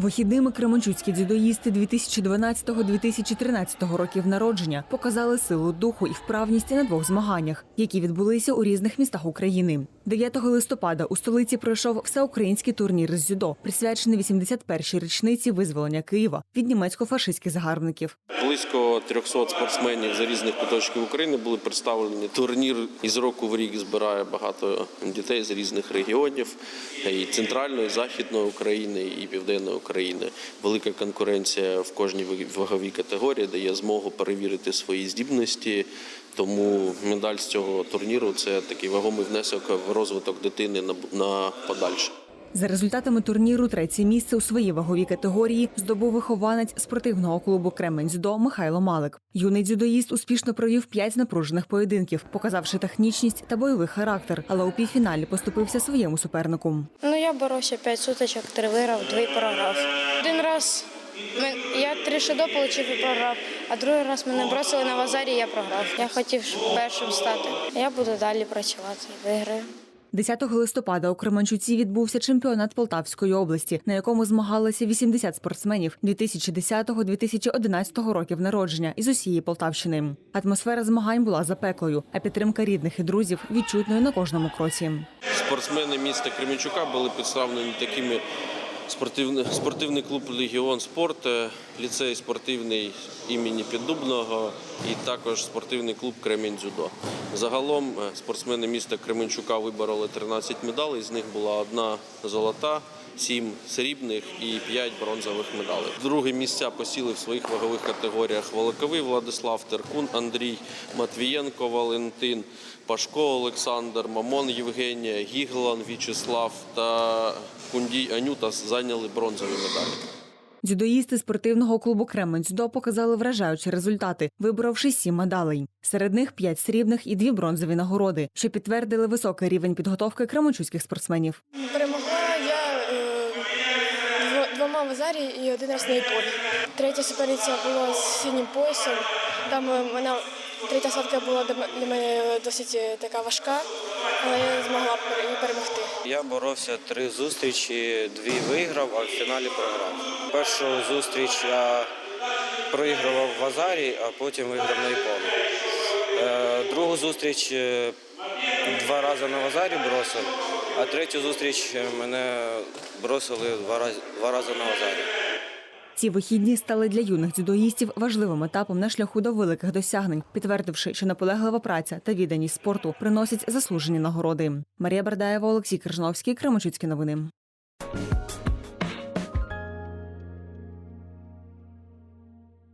Вихідними кременчуцькі дзюдоїсти 2012-2013 років народження показали силу духу і вправність на двох змаганнях, які відбулися у різних містах України. 9 листопада у столиці пройшов всеукраїнський турнір з дзюдо, присвячений 81-й річниці визволення Києва від німецько-фашистських загарбників. Близько 300 спортсменів з різних куточків України були представлені. Турнір із року в рік збирає багато дітей з різних регіонів і центральної, і західної України, і південної України. Велика конкуренція в кожній ваговій категорії дає змогу перевірити свої здібності. Тому медаль з цього турніру це такий вагомий внесок в розвиток дитини на подальше. За результатами турніру третє місце у своїй ваговій категорії здобув вихованець спортивного клубу Кремень дзюдо Михайло Малик. Юний дзюдоїст успішно провів п'ять напружених поєдинків, показавши технічність та бойовий характер, але у півфіналі поступився своєму супернику. Ну, я боровся 5 сутичок, три виграв, дві програв. Один раз я три шедо отримав і програв, а другий раз мене бросили на базарі, і я програв. Я хотів першим стати. Я буду далі працювати виграю. 10 листопада у Кременчуці відбувся чемпіонат Полтавської області, на якому змагалися 80 спортсменів 2010-2011 років народження із усієї Полтавщини. Атмосфера змагань була запеклою, а підтримка рідних і друзів відчутною на кожному кроці. Спортсмени міста Кременчука були представлені такими спортивний, спортивний клуб Легіон спорт, е, ліцей спортивний імені Піддубного і також спортивний клуб Кремінь Дзюдо. Загалом е, спортсмени міста Кременчука вибороли 13 медалей, з них була одна золота. Сім срібних і п'ять бронзових медалей. Друге місця посіли в своїх вагових категоріях Волоковий Владислав, Теркун Андрій, Матвієнко Валентин, Пашко Олександр, Мамон Євгенія, Гіглан В'ячеслав та Кундій Анюта зайняли бронзові медалі. Дзюдоїсти спортивного клубу Кремень дзюдо показали вражаючі результати, виборовши сім медалей. Серед них п'ять срібних і дві бронзові нагороди, що підтвердили високий рівень підготовки кременчуцьких спортсменів. В азарі і один раз на іполі. Третя суперниця була з синім поясом. Там мене третя садка була для мене досить е, така важка, але я змогла перемогти. Я боровся три зустрічі, дві виграв, а в фіналі програв. Першу зустріч я проігрував в Азарі, а потім виграв на Іпону. Е, Другу зустріч е, два рази на вазарі бросив, а третю зустріч мене бросили два рази, два рази на вазарі. Ці вихідні стали для юних дзюдоїстів важливим етапом на шляху до великих досягнень, підтвердивши, що наполеглива праця та відданість спорту приносять заслужені нагороди. Марія Бердаєва, Олексій Крижновський, Кременчуцькі новини.